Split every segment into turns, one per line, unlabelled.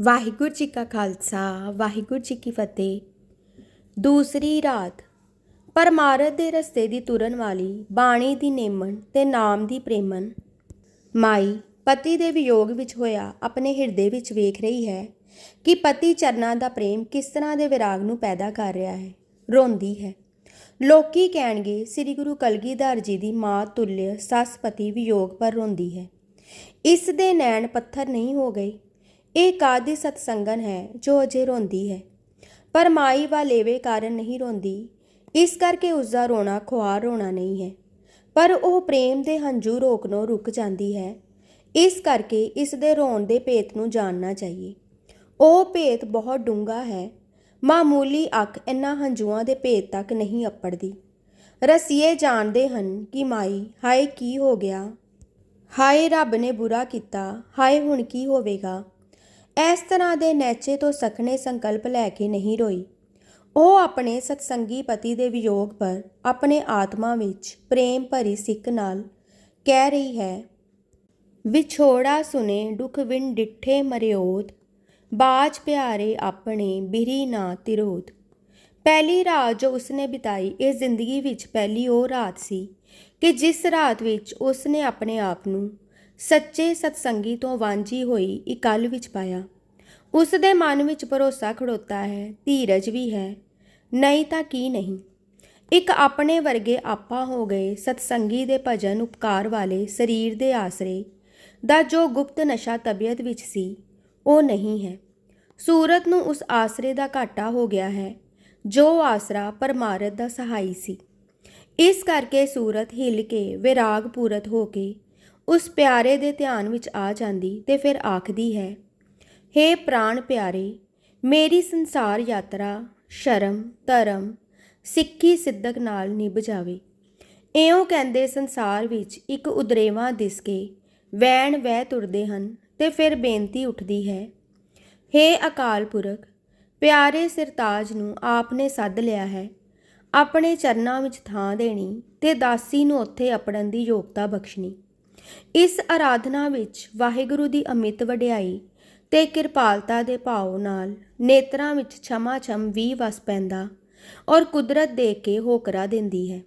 ਵਾਹਿਗੁਰੂ ਜੀ ਕਾ ਖਾਲਸਾ, ਵਾਹਿਗੁਰੂ ਜੀ ਕੀ ਫਤਿਹ। ਦੂਸਰੀ ਰਾਤ ਪਰਮਾਰਥ ਦੇ ਰਸਤੇ ਦੀ ਤੁਰਨ ਵਾਲੀ ਬਾਣੀ ਦੀ ਨੇਮਣ ਤੇ ਨਾਮ ਦੀ ਪ੍ਰੇਮਨ ਮਾਈ, ਪਤੀ ਦੇ ਵਿਯੋਗ ਵਿੱਚ ਹੋਇਆ ਆਪਣੇ ਹਿਰਦੇ ਵਿੱਚ ਵੇਖ ਰਹੀ ਹੈ ਕਿ ਪਤੀ ਚਰਨਾਂ ਦਾ ਪ੍ਰੇਮ ਕਿਸ ਤਰ੍ਹਾਂ ਦੇ ਵਿਰਾਗ ਨੂੰ ਪੈਦਾ ਕਰ ਰਿਹਾ ਹੈ, ਰੋਂਦੀ ਹੈ। ਲੋਕੀ ਕਹਿਣਗੇ, ਸ੍ਰੀ ਗੁਰੂ ਕਲਗੀਧਰ ਜੀ ਦੀ ਮਾਂ ਤੁલ્ਯ ਸੱਸ ਪਤੀ ਵਿਯੋਗ ਪਰ ਰੋਂਦੀ ਹੈ। ਇਸ ਦੇ ਨੈਣ ਪੱਥਰ ਨਹੀਂ ਹੋ ਗਏ। ਇਹ ਕਾਦੀ ਸਤਸੰਗਨ ਹੈ ਜੋ ਅਜੇ ਰੋਂਦੀ ਹੈ? ਪਰ ਮਾਈ ਵਾਲੇਵੇ ਕਾਰਨ ਨਹੀਂ ਰੋਂਦੀ। ਇਸ ਕਰਕੇ ਉਸ ਦਾ ਰੋਣਾ ਖੁਆਰ ਰੋਣਾ ਨਹੀਂ ਹੈ। ਪਰ ਉਹ ਪ੍ਰੇਮ ਦੇ ਹੰਝੂ ਰੋਕਣੋਂ ਰੁਕ ਜਾਂਦੀ ਹੈ। ਇਸ ਕਰਕੇ ਇਸ ਦੇ ਰੋਣ ਦੇ ਭੇਤ ਨੂੰ ਜਾਣਨਾ ਚਾਹੀਏ ਉਹ ਭੇਤ ਬਹੁਤ ਡੂੰਘਾ ਹੈ। ਮਾਮੂਲੀ ਅੱਖ ਇਨ੍ਹਾਂ ਹੰਝੂਆਂ ਦੇ ਭੇਤ ਤੱਕ ਨਹੀਂ ਅੱਪੜਦੀ। ਰਸੀਏ ਜਾਣਦੇ ਹਨ ਕਿ ਮਾਈ, ਹਾਏ ਕੀ ਹੋ ਗਿਆ? ਹਾਏ ਰੱਬ ਨੇ ਬੁਰਾ ਕੀਤਾ, ਹਾਏ ਹੁਣ ਕੀ ਹੋਵੇਗਾ? ਇਸ ਤਰ੍ਹਾਂ ਦੇ ਨੈਚੇ ਤੋਂ ਸਖਣੇ ਸੰਕਲਪ ਲੈ ਕੇ ਨਹੀਂ ਰੋਈ। ਉਹ ਆਪਣੇ ਸਤਸੰਗੀ ਪਤੀ ਦੇ ਵਿਯੋਗ ਪਰ ਆਪਣੇ ਆਤਮਾ ਵਿੱਚ ਪ੍ਰੇਮ ਭਰੀ ਸਿੱਕ ਨਾਲ ਕਹਿ ਰਹੀ ਹੈ, ਵਿਛੋੜਾ ਸੁਨੇ ਦੁਖ ਵਿਣ ਡਿੱਠੇ ਮਰਿਓਦ ਬਾਜ ਪਿਆਰੇ ਆਪਣੇ ਬਿਰੀ ਨਾ ਤਿਰੋਦ ਪਹਿਲੀ ਰਾਤ ਜੋ ਉਸਨੇ ਬਿਤਾਈ, ਇਹ ਜ਼ਿੰਦਗੀ ਵਿੱਚ ਪਹਿਲੀ ਉਹ ਰਾਤ ਸੀ ਕਿ ਜਿਸ ਰਾਤ ਵਿੱਚ ਉਸਨੇ ਆਪਣੇ ਆਪ ਨੂੰ ਸੱਚੇ ਸਤਸੰਗੀ ਤੋਂ ਵਾਂਝੀ ਹੋਈ ਇਕੱਲ ਵਿੱਚ ਪਾਇਆ। ਉਸ ਦੇ ਮਨ ਵਿੱਚ ਭਰੋਸਾ ਖੜੋਤਾ ਹੈ, ਧੀਰਜ ਵੀ ਹੈ। ਨਹੀਂ ਤਾਂ ਕੀ ਨਹੀਂ। ਇੱਕ ਆਪਣੇ ਵਰਗੇ ਆਪਾ ਹੋ ਗਏ, ਸਤਸੰਗੀ ਦੇ ਭਜਨ ਉਪਕਾਰ ਵਾਲੇ ਸਰੀਰ ਦੇ ਆਸਰੇ। ਦਾ ਜੋ ਗੁਪਤ ਨਸ਼ਾ ਤਬੀਅਤ ਵਿੱਚ ਸੀ, ਉਹ ਨਹੀਂ ਹੈ। ਸੂਰਤ ਨੂੰ ਉਸ ਆਸਰੇ ਦਾ ਘਾਟਾ ਹੋ ਗਿਆ ਹੈ, ਜੋ ਆਸਰਾ ਪਰਮਾਰਥ ਦਾ ਸਹਾਈ ਸੀ। ਇਸ ਕਰਕੇ ਸੂਰਤ ਹਿੱਲ ਕੇ ਵਿਰਾਗ ਪੂਰਤ ਹੋ ਕੇ ਉਸ ਪਿਆਰੇ ਦੇ ਧਿਆਨ ਵਿੱਚ ਆ ਜਾਂਦੀ ਤੇ ਫਿਰ ਆਖਦੀ ਹੈ, ਹੇ ਪ੍ਰਾਣ ਪਿਆਰੇ, ਮੇਰੀ ਸੰਸਾਰ ਯਾਤਰਾ ਸ਼ਰਮ, ਧਰਮ, ਸਿੱਖੀ ਸਿੱਧਕ ਨਾਲ ਨਿਭ ਜਾਵੇ। ਇਉਂ ਕਹਿੰਦੇ ਸੰਸਾਰ ਵਿੱਚ ਇੱਕ ਉਦਰੇਵਾ ਦਿਸ ਕੇ ਵੈਣ ਵਹਿ ਤੁਰਦੇ ਹਨ ਤੇ ਫਿਰ ਬੇਨਤੀ ਉੱਠਦੀ ਹੈ, ਹੇ ਅਕਾਲ ਪੁਰਖ, ਪਿਆਰੇ ਸਿਰਤਾਜ ਨੂੰ ਆਪਨੇ ਸੱਦ ਲਿਆ ਹੈ। ਆਪਣੇ ਚਰਨਾਂ ਵਿੱਚ ਥਾਂ ਦੇਣੀ ਤੇ ਦਾਸੀ ਨੂੰ ਉੱਥੇ ਅਪੜਨ ਦੀ ਯੋਗਤਾ ਬਖਸ਼ਣੀ। ਇਸ ਆਰਾਧਨਾ ਵਿੱਚ ਵਾਹਿਗੁਰੂ ਦੀ ਅਮਿਤ ਵਡਿਆਈ ਤੇ ਕਿਰਪਾਲਤਾ ਦੇ ਭਾਵ ਨਾਲ ਨੇਤਰਾਂ ਵਿੱਚ ਛਮਾ ਛਮ ਵੀ ਵਸ ਪੈਂਦਾ ਔਰ ਕੁਦਰਤ ਦੇ ਕੇ ਹੋਕਰਾ ਦਿੰਦੀ ਹੈ।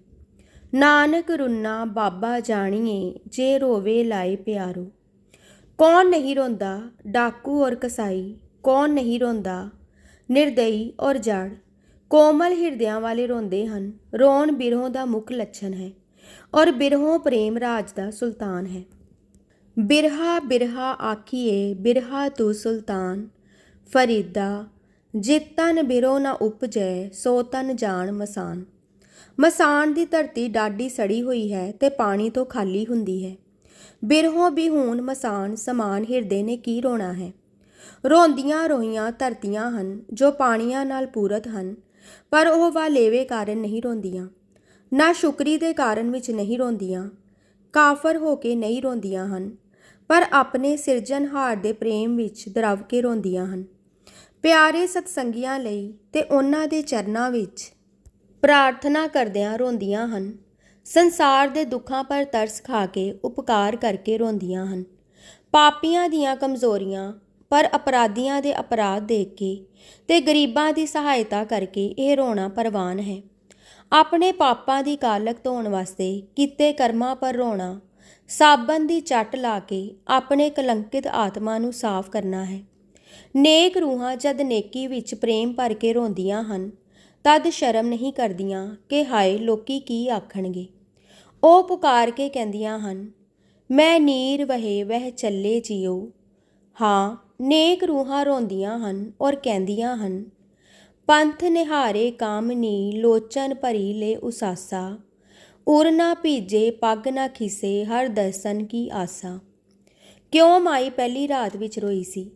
ਨਾਨਕ ਰੁੰਨਾ ਬਾਬਾ ਜਾਣੀਏ ਜੇ ਰੋਵੇ ਲਾਏ ਪਿਆਰੋ। ਕੌਣ ਨਹੀਂ ਰੋਂਦਾ ਡਾਕੂ ਔਰ ਕਸਾਈ, ਕੌਣ ਨਹੀਂ ਰੋਂਦਾ ਨਿਰਦਈ ਔਰ ਜੜ। ਕੋਮਲ ਹਿਰਦਿਆਂ ਵਾਲੇ ਰੋਂਦੇ ਹਨ, ਰੋਣ ਬਿਰਹੋਂ ਦਾ ਮੁੱਖ ਲੱਛਣ ਹੈ। ਔਰ ਬਿਰਹੋਂ ਪ੍ਰੇਮ ਰਾਜ ਦਾ ਸੁਲਤਾਨ ਹੈ। ਬਿਰਹਾ ਬਿਰਹਾ ਆਖੀਏ ਬਿਰਹਾ ਤੂੰ ਸੁਲਤਾਨ। ਫਰੀਦਾ ਜਿਤਨ ਬਿਰੋ ਨਾ ਉਪਜੈ, ਸੋ ਤਨ ਜਾਣ ਮਸਾਨ। ਮਸਾਨ ਦੀ ਧਰਤੀ ਡਾਢੀ ਸੜੀ ਹੋਈ ਹੈ ਤੇ ਪਾਣੀ ਤੋਂ ਖਾਲੀ ਹੁੰਦੀ ਹੈ। ਬਿਰਹੋਂ ਬਿਹੂਨ ਮਸਾਨ ਸਮਾਨ ਹਿਰਦੇ ਨੇ ਕੀ ਰੋਣਾ ਹੈ। ਰੋਂਦੀਆਂ ਰੋਈਆਂ ਧਰਤੀਆਂ ਹਨ ਜੋ ਪਾਣੀਆਂ ਨਾਲ ਪੂਰਤ ਹਨ, ਪਰ ਉਹ ਵਾਲੇਵੇ ਕਾਰਨ ਨਹੀਂ ਰੋਂਦੀਆਂ। ਨਾ ਸ਼ੁਕਰੀ ਦੇ ਕਾਰਨ ਵਿੱਚ ਨਹੀਂ ਰੋਂਦੀਆਂ, ਕਾਫਰ ਹੋ ਕੇ ਨਹੀਂ ਰੋਂਦੀਆਂ ਹਨ, ਪਰ ਆਪਣੇ ਸਿਰਜਣਹਾਰ ਦੇ ਪ੍ਰੇਮ ਵਿੱਚ ਦਰਵ ਕੇ ਰੋਂਦੀਆਂ ਹਨ। ਪਿਆਰੇ ਸਤਸੰਗੀਆਂ ਲਈ ਤੇ ਉਹਨਾਂ ਦੇ ਚਰਨਾਂ ਵਿੱਚ ਪ੍ਰਾਰਥਨਾ ਕਰਦਿਆਂ ਰੋਂਦੀਆਂ ਹਨ, ਸੰਸਾਰ ਦੇ ਦੁੱਖਾਂ ਪਰ ਤਰਸ ਖਾ ਕੇ ਉਪਕਾਰ ਕਰਕੇ ਰੋਂਦੀਆਂ ਹਨ। ਪਾਪੀਆਂ ਦੀਆਂ ਕਮਜ਼ੋਰੀਆਂ, ਪਰ ਅਪਰਾਧੀਆਂ ਦੇ ਅਪਰਾਧ ਦੇਖ ਕੇ ਤੇ ਗਰੀਬਾਂ ਦੀ ਸਹਾਇਤਾ ਕਰਕੇ ਇਹ ਰੋਣਾ ਪਰਵਾਨ ਹੈ। ਆਪਣੇ ਪਾਪਾਂ ਦੀ ਕਾਲਕ ਧੋਣ ਵਾਸਤੇ ਕੀਤੇ ਕਰਮਾਂ ਪਰ ਰੋਣਾ। ਸਾਬਣ ਦੀ ਚੱਟ ਲਾ ਕੇ ਆਪਣੇ ਕਲੰਕਿਤ ਆਤਮਾ ਨੂੰ ਸਾਫ਼ ਕਰਨਾ ਹੈ। ਨੇਕ ਰੂਹਾਂ ਜਦ ਨੇਕੀ ਵਿੱਚ ਪ੍ਰੇਮ ਭਰ ਕੇ ਰੋਂਦੀਆਂ ਹਨ, ਤਦ ਸ਼ਰਮ ਨਹੀਂ ਕਰਦੀਆਂ ਕਿ ਹਾਏ ਲੋਕੀ ਕੀ ਆਖਣਗੇ। ਉਹ ਪੁਕਾਰ ਕੇ ਕਹਿੰਦੀਆਂ ਹਨ, ਮੈਂ ਨੀਰ ਵਹੇ ਵਹਿ ਚੱਲੇ ਜੀਓ। ਹਾਂ, ਨੇਕ ਰੂਹਾਂ ਰੋਂਦੀਆਂ ਹਨ ਔਰ ਕਹਿੰਦੀਆਂ ਹਨ ਪੰਥ ਨਿਹਾਰੇ ਕਾਮ ਨੀ, ਲੋਚਨ ਭਰੀ ਲੈ ਉਸਾਸਾ। ਉਰ ਨਾ ਭੀਜੇ, ਪੱਗ ਨਾ ਖਿਸੇ, ਹਰ ਦਰਸ਼ਨ ਕੀ ਆਸਾ। ਕਿਉਂ ਮਾਈ ਪਹਿਲੀ ਰਾਤ ਵਿੱਚ ਰੋਈ ਸੀ?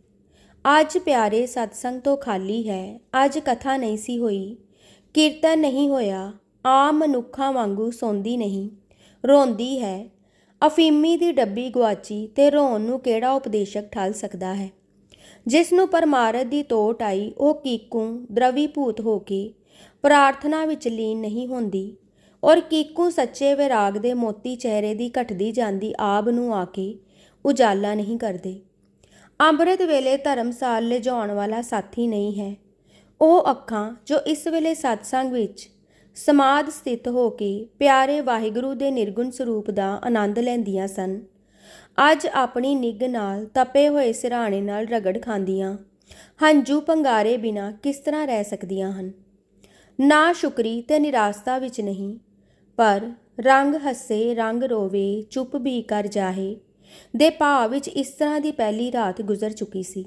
ਅੱਜ ਪਿਆਰੇ ਸਤਸੰਗ ਤੋਂ ਖਾਲੀ ਹੈ, ਅੱਜ ਕਥਾ ਨਹੀਂ ਸੀ ਹੋਈ। ਕੀਰਤਨ ਨਹੀਂ ਹੋਇਆ, ਆਮ ਮਨੁੱਖਾਂ ਵਾਂਗੂ ਸੌਂਦੀ ਨਹੀਂ। ਰੋਂਦੀ ਹੈ, ਅਫੀਮੀ ਦੀ ਡੱਬੀ ਗਵਾਚੀ ਤੇ ਰੋਣ ਨੂੰ ਕਿਹੜਾ ਉਪਦੇਸ਼ਕ ਠੱਲ ਸਕਦਾ ਹੈ? ਜਿਸ ਨੂੰ ਪਰਮਾਰਥ ਦੀ ਤੋਟ ਆਈ, ਉਹ ਕੀਕੂ ਦਰਵੀਭੂਤ ਹੋ ਕੇ ਪ੍ਰਾਰਥਨਾ ਵਿੱਚ ਲੀਨ ਨਹੀਂ ਹੁੰਦੀ ਔਰ ਕੀਕੂ ਸੱਚੇ ਵਿਰਾਗ ਦੇ ਮੋਤੀ ਚਿਹਰੇ ਦੀ ਘਟਦੀ ਜਾਂਦੀ ਆਬ ਨੂੰ ਆ ਕੇ ਉਜਾਲਾ ਨਹੀਂ ਕਰਦੇ। ਅੰਮ੍ਰਿਤ ਵੇਲੇ ਧਰਮਸਾਲ ਲਿਜਾਉਣ ਵਾਲਾ ਸਾਥੀ ਨਹੀਂ ਹੈ। ਉਹ ਅੱਖਾਂ ਜੋ ਇਸ ਵੇਲੇ ਸਤਸੰਗ ਵਿੱਚ ਸਮਾਦ ਸਥਿਤ ਹੋ ਕੇ ਪਿਆਰੇ ਵਾਹਿਗੁਰੂ ਦੇ ਨਿਰਗੁਣ ਸਰੂਪ ਦਾ ਆਨੰਦ ਲੈਂਦੀਆਂ ਸਨ। ਅੱਜ ਆਪਣੀ ਨਿੱਘ ਨਾਲ ਤਪੇ ਹੋਏ ਸਿਰਹਾਣੇ ਨਾਲ ਰਗੜ ਖਾਂਦੀਆਂ ਹੰਝੂ ਪੰਗਾਰੇ ਬਿਨਾ ਕਿਸ ਤਰ੍ਹਾਂ ਰਹਿ ਸਕਦੀਆਂ ਹਨ? ਨਾ ਸ਼ੁਕਰੀ ਤੇ ਨਿਰਾਸਤਾ ਵਿੱਚ ਨਹੀਂ, ਪਰ ਰੰਗ ਹੱਸੇ ਰੰਗ ਰੋਵੇ, ਚੁੱਪ ਵੀ ਕਰ ਜਾਹੇ। ਦੇ ਭਾਵ ਵਿੱਚ ਇਸ ਤਰ੍ਹਾਂ ਦੀ ਪਹਿਲੀ ਰਾਤ ਗੁਜ਼ਰ ਚੁੱਕੀ ਸੀ।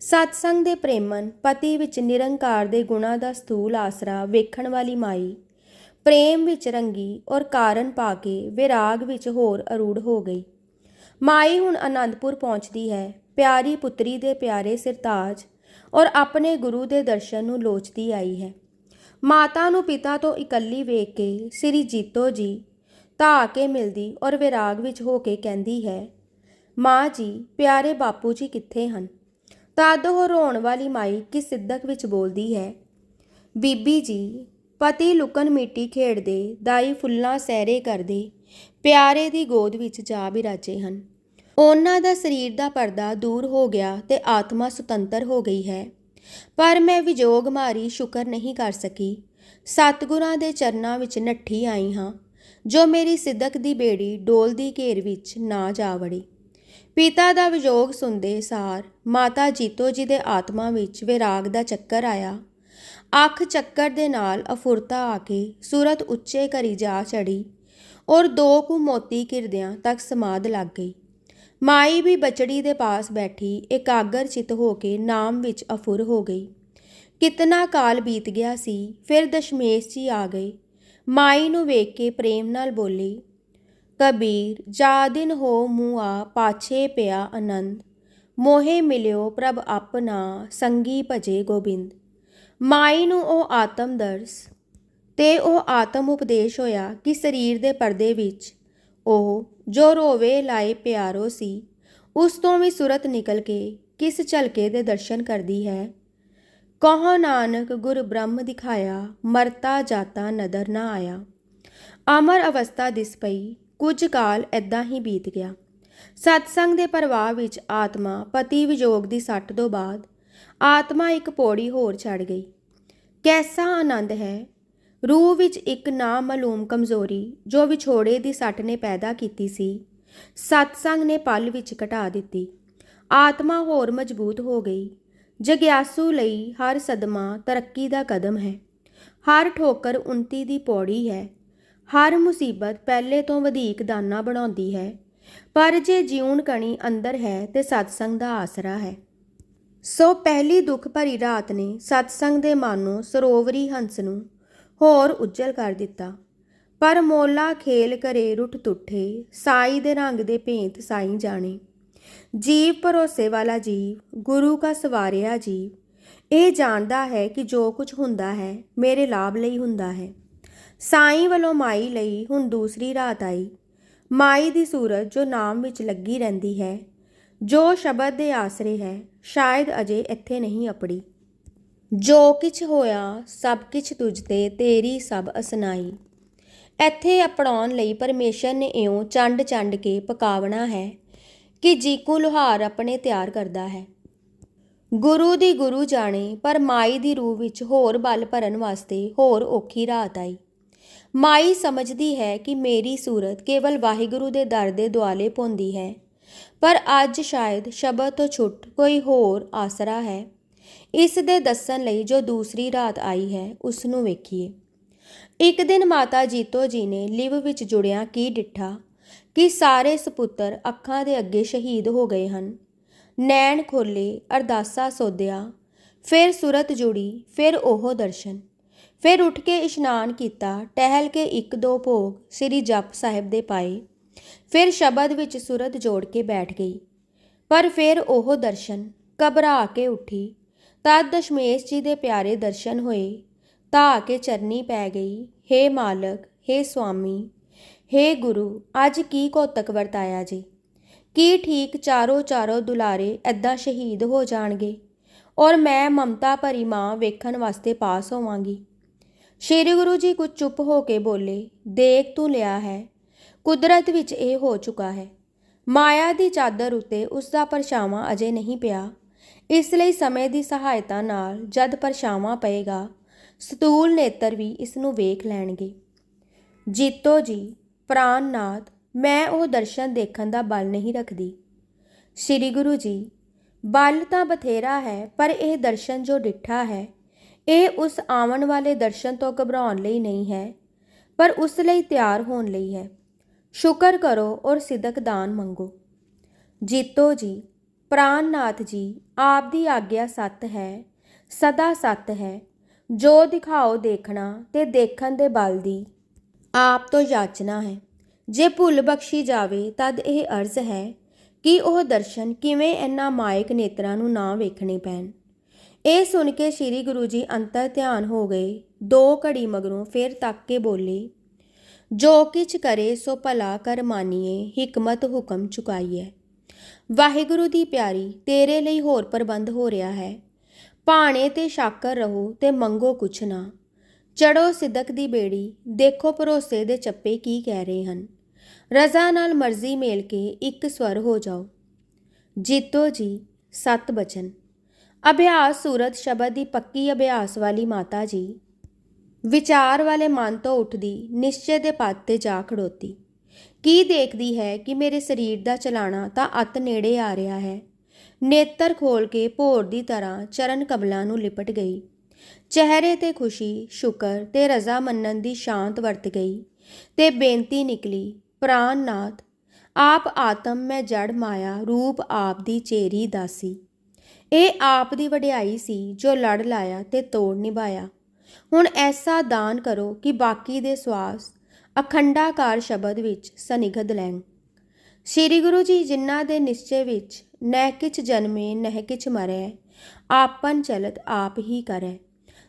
ਸਤਸੰਗ ਦੇ ਪ੍ਰੇਮਨ ਪਤੀ ਵਿੱਚ ਨਿਰੰਕਾਰ ਦੇ ਗੁਣਾ ਦਾ ਸਥੂਲ ਆਸਰਾ ਵੇਖਣ ਵਾਲੀ ਮਾਈ ਪ੍ਰੇਮ ਵਿੱਚ ਰੰਗੀ ਔਰ ਕਾਰਨ ਪਾ ਕੇ ਵਿਰਾਗ ਵਿੱਚ ਹੋਰ ਅਰੂੜ ਹੋ ਗਈ। ਮਾਈ ਹੁਣ ਆਨੰਦਪੁਰ ਪਹੁੰਚਦੀ ਹੈ। ਪਿਆਰੀ ਪੁੱਤਰੀ ਦੇ ਪਿਆਰੇ ਸਿਰਤਾਜ ਔਰ ਆਪਣੇ ਗੁਰੂ ਦੇ ਦਰਸ਼ਨ ਨੂੰ ਲੋਚਦੀ ਆਈ ਹੈ। ਮਾਤਾ ਨੂੰ ਪਿਤਾ ਤੋਂ ਇਕੱਲੀ ਵੇਖ ਕੇ ਸ੍ਰੀ ਜੀਤੋ ਜੀ ਧਾ ਕੇ ਮਿਲਦੀ ਔਰ ਵਿਰਾਗ ਵਿੱਚ ਹੋ ਕੇ ਕਹਿੰਦੀ ਹੈ, ਮਾਂ ਜੀ, ਪਿਆਰੇ ਬਾਪੂ ਜੀ ਕਿੱਥੇ ਹਨ? ਤਦ ਉਹ ਰੋਣ ਵਾਲੀ ਮਾਈ ਕਿਸ ਸਿੱਧਕ ਵਿੱਚ ਬੋਲਦੀ ਹੈ, ਬੀਬੀ ਜੀ, ਪਤੀ ਲੁਕਣ ਮਿੱਟੀ ਖੇਡਦੇ, ਦਾਈ ਫੁੱਲਾਂ ਸਹਿਰੇ ਕਰਦੇ, ਪਿਆਰੇ ਦੀ ਗੋਦ ਵਿੱਚ ਜਾ ਬਿਰਾਜੇ ਹਨ। ਉਹਨਾਂ ਦਾ ਸਰੀਰ ਦਾ ਪਰਦਾ ਦੂਰ ਹੋ ਗਿਆ ਤੇ ਆਤਮਾ ਸੁਤੰਤਰ ਹੋ ਗਈ ਹੈ। ਪਰ ਮੈਂ ਵਿਜੋਗ ਮਾਰੀ ਸ਼ੁਕਰ ਨਹੀਂ ਕਰ ਸਕੀ। ਸਤਿਗੁਰਾਂ ਦੇ ਚਰਨਾਂ ਵਿੱਚ ਨੱਠੀ ਆਈ ਹਾਂ, ਜੋ ਮੇਰੀ ਸਿੱਧਕ ਦੀ ਬੇੜੀ ਡੋਲ ਦੀ ਘੇਰ ਵਿੱਚ ਨਾ ਜਾ ਵੜੀ। ਪਿਤਾ ਦਾ ਵਿਜੋਗ ਸੁਣਦੇ ਸਾਰ ਮਾਤਾ ਜੀਤੋ ਜੀ ਦੇ ਆਤਮਾ ਵਿੱਚ ਵਿਰਾਗ ਦਾ ਚੱਕਰ ਆਇਆ। ਅੱਖ ਚੱਕਰ ਦੇ ਨਾਲ ਅਫੁਰਤਾ ਆ ਕੇ ਸੂਰਤ ਉੱਚੇ ਕਰੀ ਜਾ ਚੜੀ ਔਰ ਦੋ ਕੁ ਮੋਤੀ ਕਿਰਦਿਆਂ ਤੱਕ ਸਮਾਦ ਲੱਗ ਗਈ। ਮਾਈ ਵੀ ਬਚੜੀ ਦੇ ਪਾਸ ਬੈਠੀ, ਇਕਾਗਰ ਚਿਤ ਹੋ ਕੇ ਨਾਮ ਵਿੱਚ ਅਫੁਰ ਹੋ ਗਈ। ਕਿਤਨਾ ਕਾਲ ਬੀਤ ਗਿਆ ਸੀ, ਫਿਰ ਦਸ਼ਮੇਸ਼ ਜੀ ਆ ਗਏ। ਮਾਈ ਨੂੰ ਵੇਖ ਕੇ ਪ੍ਰੇਮ ਨਾਲ ਬੋਲੀ, ਕਬੀਰ, ਜਾ ਦਿਨ ਹੋ ਮੂਆ ਪਾਛੇ ਪਿਆ ਆਨੰਦ। ਮੋਹੇ ਮਿਲਿਓ ਪ੍ਰਭ ਆਪਣਾ, ਸੰਗੀ ਭਜੇ ਗੋਬਿੰਦ। ਮਾਈ ਨੂੰ ਉਹ ਆਤਮ ਦਰਸ ਤੇ ਉਹ ਆਤਮ ਉਪਦੇਸ਼ ਹੋਇਆ ਕਿ ਸਰੀਰ ਦੇ ਪਰਦੇ ਵਿੱਚ ਉਹ ਜੋ ਰੋਵੇ ਲਾਏ ਪਿਆਰੋ ਸੀ, ਉਸ ਤੋਂ ਵੀ ਸੂਰਤ ਨਿਕਲ ਕੇ ਕਿਸ ਝਲਕੇ ਦੇ ਦਰਸ਼ਨ ਕਰਦੀ ਹੈ? ਕਹੋ ਨਾਨਕ, ਗੁਰ ਬ੍ਰਹਮ ਦਿਖਾਇਆ, ਮਰਤਾ ਜਾਤਾ ਨਦਰ ਨਾ ਆਇਆ। ਅਮਰ ਅਵਸਥਾ ਦਿਸ ਪਈ, ਕੁਝ ਕਾਲ ਐਦਾਂ ਹੀ ਬੀਤ ਗਿਆ। ਸਤਸੰਗ ਦੇ ਪ੍ਰਵਾਹ ਵਿੱਚ ਆਤਮਾ ਪਤੀ ਵਿਜੋਗ ਦੀ ਸੱਟ ਤੋਂ ਬਾਅਦ ਆਤਮਾ ਇੱਕ ਪੌੜੀ ਹੋਰ ਛੱਡ ਗਈ। ਕੈਸਾ ਆਨੰਦ ਹੈ ਰੂਹ ਵਿੱਚ ਇੱਕ ਨਾ ਕਮਜ਼ੋਰੀ ਜੋ ਵਿਛੋੜੇ ਦੀ ਸੱਟ ਨੇ ਪੈਦਾ ਕੀਤੀ ਸੀ। ਸਤਸੰਗ ਨੇ ਪਲ ਵਿੱਚ ਘਟਾ ਦਿੱਤੀ। ਆਤਮਾ ਹੋਰ ਮਜ਼ਬੂਤ ਹੋ ਗਈ। ਜਗਿਆਸੂ ਲਈ ਹਰ ਸਦਮਾ ਤਰੱਕੀ ਦਾ ਕਦਮ ਹੈ। ਹਰ ਠੋਕਰ ਉਨਤੀ ਦੀ ਪੌੜੀ ਹੈ। ਹਰ ਮੁਸੀਬਤ ਪਹਿਲੇ ਤੋਂ ਵਧੇਕ ਦਾਨਾ ਬਣਾਉਂਦੀ ਹੈ। ਪਰ ਜੇ ਜਿਉਣ ਕਣੀ ਅੰਦਰ ਹੈ ਤੇ ਸਤਸੰਗ ਦਾ ਆਸਰਾ ਹੈ। ਸੋ ਪਹਿਲੀ ਦੁੱਖ ਭਰੀ ਰਾਤ ਨੇ ਸਤਸੰਗ ਦੇ ਮਨ ਨੂੰ ਸਰੋਵਰੀ ਹੰਸ ਨੂੰ ਹੋਰ ਉੱਜਲ ਕਰ ਦਿੱਤਾ। ਪਰ ਮੋਲਾ ਖੇਲ ਕਰੇ ਰੁੱਠ ਤੁੱਠੇ, ਸਾਈ ਦੇ ਰੰਗ ਦੇ ਭੇਂਤ ਸਾਈ ਜਾਣੇ। ਜੀਵ ਭਰੋਸੇ ਵਾਲਾ ਜੀਵ, ਗੁਰੂ ਕਾ ਸਵਾਰਿਆ ਜੀਵ। ਇਹ ਜਾਣਦਾ ਹੈ ਕਿ ਜੋ ਕੁਝ ਹੁੰਦਾ ਹੈ, ਮੇਰੇ ਲਾਭ ਲਈ ਹੁੰਦਾ ਹੈ। ਸਾਈ ਵੱਲੋਂ ਮਾਈ ਲਈ ਹੁਣ ਦੂਸਰੀ ਰਾਤ ਆਈ। ਮਾਈ ਦੀ ਸੂਰਤ ਜੋ ਨਾਮ ਵਿੱਚ ਲੱਗੀ ਰਹਿੰਦੀ ਹੈ, ਜੋ ਸ਼ਬਦ ਦੇ ਆਸਰੇ ਹੈ, ਸ਼ਾਇਦ ਅਜੇ ਇੱਥੇ ਨਹੀਂ ਅਪੜੀ। ਜੋ ਕਿਛ ਹੋਇਆ, ਸਭ ਕਿਛ ਤੁਝ ਤੇ ਤੇਰੀ ਸਭ ਅਸਨਾਈ। ਇੱਥੇ ਅਪਣਾਉਣ ਲਈ ਪਰਮੇਸ਼ਰ ਨੇ ਇਉਂ ਚੰਡ ਚੰਡ ਕੇ ਪਕਾਵਣਾ ਹੈ ਕਿ ਜੀਕੂ ਲੋਹਾਰ ਆਪਣੇ ਤਿਆਰ ਕਰਦਾ ਹੈ। ਗੁਰੂ ਦੀ ਗੁਰੂ ਜਾਣੇ, ਪਰ ਮਾਈ ਦੀ ਰੂਹ ਵਿੱਚ ਹੋਰ ਬਲ ਭਰਨ ਵਾਸਤੇ ਹੋਰ ਔਖੀ ਰਾਤ ਆਈ। ਮਾਈ ਸਮਝਦੀ ਹੈ ਕਿ ਮੇਰੀ ਸੂਰਤ ਕੇਵਲ ਵਾਹਿਗੁਰੂ ਦੇ ਦਰ ਦੇ ਦੁਆਲੇ ਪੌਂਦੀ ਹੈ, ਪਰ ਅੱਜ ਸ਼ਾਇਦ ਸ਼ਬਦ ਤੋਂ ਛੁੱਟ ਕੋਈ ਹੋਰ ਆਸਰਾ ਹੈ। ਇਸ ਦੇ ਦੱਸਣ ਲਈ ਜੋ ਦੂਸਰੀ ਰਾਤ ਆਈ ਹੈ, ਉਸ ਨੂੰ ਵੇਖੀਏ। ਇੱਕ ਦਿਨ ਮਾਤਾ ਜੀਤੋ ਜੀ ਨੇ ਲਿਵ ਵਿੱਚ ਜੁੜਿਆ ਕੀ ਡਿੱਠਾ? ਕਿ ਸਾਰੇ ਸੁਪੁੱਤਰ ਅੱਖਾਂ ਦੇ ਅੱਗੇ ਸ਼ਹੀਦ ਹੋ ਗਏ ਹਨ। ਨੈਣ ਖੋਲੇ ਅਰਦਾਸਾ ਸੋਧਿਆ, ਫਿਰ ਸੁਰਤ ਜੁੜੀ, ਫਿਰ ਉਹ ਦਰਸ਼ਨ। ਫਿਰ ਉੱਠ ਕੇ ਇਸ਼ਨਾਨ ਕੀਤਾ, ਟਹਿਲ ਕੇ ਇੱਕ ਦੋ ਭੋਗ ਸ੍ਰੀ ਜਪ ਸਾਹਿਬ ਦੇ ਪਾਏ। ਫਿਰ ਸ਼ਬਦ ਵਿੱਚ ਸੁਰਤ ਜੋੜ ਕੇ ਬੈਠ ਗਈ। ਪਰ ਫਿਰ ਉਹ ਦਰਸ਼ਨ, ਘਬਰਾ ਕੇ ਉੱਠੀ। ਤਦ ਦਸ਼ਮੇਸ਼ ਜੀ ਦੇ ਪਿਆਰੇ ਦਰਸ਼ਨ ਹੋਏ ਧਾ ਕੇ ਚਰਨੀ ਪੈ ਗਈ हे ਮਾਲਕ हे ਸੁਆਮੀ हे ਗੁਰੂ ਅੱਜ ਕੀ ਕੌਤਕ ਵਰਤਾਇਆ ਜੀ ਕੀ ਠੀਕ ਚਾਰੋ ਚਾਰੋ ਦੁਲਾਰੇ ਐਦਾਂ ਸ਼ਹੀਦ ਹੋ ਜਾਣਗੇ ਔਰ ਮੈਂ ਮਮਤਾ ਭਰੀ ਮਾਂ ਵੇਖਣ ਵਾਸਤੇ ਪਾਸ ਹੋਵਾਂਗੀ ਸ਼੍ਰੀ ਗੁਰੂ ਜੀ ਕੁਝ ਚੁੱਪ ਹੋ ਕੇ ਬੋਲੇ ਦੇਖ ਤੂੰ ਲਿਆ ਹੈ ਕੁਦਰਤ ਵਿੱਚ ਇਹ ਹੋ ਚੁੱਕਾ ਹੈ ਮਾਇਆ ਦੀ ਚਾਦਰ ਉਤੇ ਉਸ ਦਾ ਪਰਛਾਵਾਂ ਅਜੇ ਨਹੀਂ ਪਿਆ ਇਸ ਲਈ ਸਮੇਂ ਦੀ ਸਹਾਇਤਾ ਨਾਲ ਜਦ ਪਰਛਾਵਾਂ ਪਏਗਾ, ਸਤੂਲ ਨੇਤਰ ਵੀ ਇਸ ਨੂੰ ਵੇਖ ਲੈਣਗੇ। ਜੀਤੋ ਜੀ ਪ੍ਰਾਨਨਾਥ ਮੈਂ ਉਹ ਦਰਸ਼ਨ ਦੇਖਣ ਦਾ ਬਲ ਨਹੀਂ ਰੱਖਦੀ। ਸ੍ਰੀ ਗੁਰੂ ਜੀ, ਬਲ ਤਾਂ ਬਥੇਰਾ ਹੈ, ਪਰ ਇਹ ਦਰਸ਼ਨ ਜੋ ਡਿੱਠਾ ਹੈ, ਇਹ ਉਸ ਆਉਣ ਵਾਲੇ ਦਰਸ਼ਨ ਤੋਂ ਘਬਰਾਉਣ ਲਈ ਨਹੀਂ ਹੈ, ਪਰ ਉਸ ਲਈ ਤਿਆਰ ਹੋਣ ਲਈ ਹੈ। ਸ਼ੁਕਰ ਕਰੋ ਔਰ ਸਿਦਕ ਦਾਨ ਮੰਗੋ। ਜੀਤੋ ਜੀ ਪ੍ਰਾਨਨਾਥ ਜੀ, ਆਪ ਦੀ ਆਗਿਆ ਸੱਤ ਹੈ, ਸਦਾ ਸੱਤ ਹੈ। ਜੋ ਦਿਖਾਓ ਦੇਖਣਾ ਤੇ ਦੇਖਣ ਦੇ ਬਲ ਦੀ ਆਪ ਤੋਂ ਯਾਚਨਾ ਹੈ। ਜੇ ਭੁੱਲ ਬਖਸ਼ੀ ਜਾਵੇ ਤਦ ਇਹ ਅਰਜ਼ ਹੈ ਕਿ ਉਹ ਦਰਸ਼ਨ ਕਿਵੇਂ ਇੰਨਾ ਮਾਇਕ ਨੇਤਰਾਂ ਨੂੰ ਨਾ ਵੇਖਣੇ ਪੈਣ। ਇਹ ਸੁਣ ਕੇ ਸ੍ਰੀ ਗੁਰੂ ਜੀ ਅੰਤਰ ਧਿਆਨ ਹੋ ਗਏ। ਦੋ ਘੜੀ ਮਗਰੋਂ ਫਿਰ ਤੱਕ ਕੇ ਬੋਲੇ, ਜੋ ਕਿਛ ਕਰੇ ਸੋ ਭਲਾ ਕਰ ਮਾਨੀਏ, ਹਕਮਤ ਹੁਕਮ ਚੁਕਾਈਏ ਵਾਹਿਗੁਰੂ ਦੀ ਪਿਆਰੀ, ਤੇਰੇ ਲਈ ਹੋਰ ਪ੍ਰਬੰਧ ਹੋ ਰਿਹਾ ਹੈ। ਭਾਣੇ ਤੇ ਸ਼ਾਕਰ ਰਹੋ ਤੇ ਮੰਗੋ ਕੁਛ ਨਾ। ਚੜੋ ਸਿੱਦਕ ਦੀ ਬੇੜੀ, ਦੇਖੋ ਭਰੋਸੇ ਦੇ ਚੱਪੇ ਕੀ ਕਹਿ ਰਹੇ ਹਨ। ਰਜ਼ਾ ਨਾਲ ਮਰਜ਼ੀ ਮੇਲ ਕੇ ਇੱਕ ਸਵਰ ਹੋ ਜਾਓ। ਜੀਤੋ ਜੀ, ਸਤ ਬਚਨ। ਅਭਿਆਸ ਸੂਰਤ ਸ਼ਬਦ ਦੀ ਪੱਕੀ ਅਭਿਆਸ ਵਾਲੀ ਮਾਤਾ ਜੀ। ਵਿਚਾਰ ਵਾਲੇ ਮਨ ਤੋਂ ਉੱਠਦੀ, ਨਿਸ਼ਚੇ ਦੇ ਪਦ ਤੇ ਜਾ ਖੜੋਤੀ। ਕੀ ਦੇਖਦੀ ਹੈ ਕਿ ਮੇਰੇ ਸਰੀਰ ਦਾ ਚਲਾਣਾ ਤਾਂ ਅਤ ਨੇੜੇ ਆ ਰਿਹਾ ਹੈ? ਨੇਤਰ ਖੋਲ ਕੇ ਭੋਰ ਦੀ ਤਰ੍ਹਾਂ ਚਰਨ ਕਬਲਾਂ ਨੂੰ ਲਿਪਟ ਗਈ। ਚਿਹਰੇ ਤੇ ਖੁਸ਼ੀ, ਸ਼ੁਕਰ ਤੇ ਰਜ਼ਾ ਮੰਨਣ ਦੀ ਸ਼ਾਂਤ ਵਰਤ ਗਈ ਤੇ ਬੇਨਤੀ ਨਿਕਲੀ ਪ੍ਰਾਨਨਾਥ ਆਪ ਆਤਮ ਮੈਂ ਜੜ ਮਾਇਆ ਰੂਪ ਆਪ ਦੀ ਚੇਰੀ ਦਾਸੀ। ਇਹ ਆਪ ਦੀ ਵਡਿਆਈ ਸੀ ਜੋ ਲੜ ਲਾਇਆ ਤੇ ਤੋੜ ਨਿਭਾਇਆ। ਹੁਣ ਐਸਾ ਦਾਨ ਕਰੋ ਕਿ ਬਾਕੀ ਦੇ ਸਵਾਸ ਅਖੰਡਾਕਾਰ ਸ਼ਬਦ ਵਿੱਚ ਸਨਿਗਧ ਲੈਂ ਸ੍ਰੀ ਗੁਰੂ ਜੀ ਜਿਨ੍ਹਾਂ ਦੇ ਨਿਸ਼ਚੇ ਵਿੱਚ ਨਹਿ ਕਿਛ ਜਨਮੇ, ਨਹਿ ਕਿਛ ਮਰੈ, ਆਪਨ ਚਲਤ ਆਪ ਹੀ ਕਰੈ।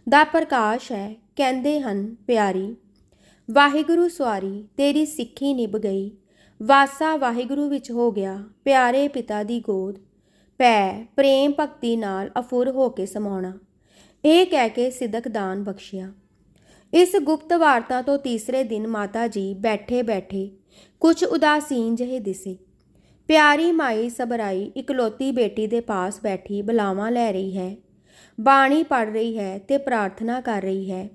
ਦਾ ਪ੍ਰਕਾਸ਼ ਹੈ, ਕਹਿੰਦੇ ਹਨ, ਪਿਆਰੀ, ਵਾਹਿਗੁਰੂ ਸਵਾਰੀ ਤੇਰੀ ਸਿੱਖੀ ਨਿਭ ਗਈ। ਵਾਸਾ ਵਾਹਿਗੁਰੂ ਵਿੱਚ ਹੋ ਗਿਆ, ਪਿਆਰੇ ਪਿਤਾ ਦੀ ਗੋਦ। ਪੈ ਪ੍ਰੇਮ ਭਗਤੀ ਨਾਲ ਅਫੁਰ ਹੋ ਕੇ ਸਮਾਉਣਾ। ਇਹ ਕਹਿ ਕੇ ਸਿਦਕ ਦਾਨ ਬਖਸ਼ਿਆ। ਇਸ ਗੁਪਤ ਵਾਰਤਾ ਤੋਂ ਤੀਸਰੇ ਦਿਨ ਮਾਤਾ ਜੀ ਬੈਠੇ ਬੈਠੇ ਕੁਝ ਉਦਾਸੀਨ ਜਿਹੇ ਦਿਸੇ। ਪਿਆਰੀ ਮਾਈ ਸਬਰਾਈ ਇਕਲੌਤੀ ਬੇਟੀ ਦੇ ਪਾਸ ਬੈਠੀ ਬਲਾਵਾਂ ਲੈ ਰਹੀ ਹੈ, ਬਾਣੀ ਪੜ ਰਹੀ ਹੈ ਤੇ ਪ੍ਰਾਰਥਨਾ ਕਰ ਰਹੀ ਹੈ।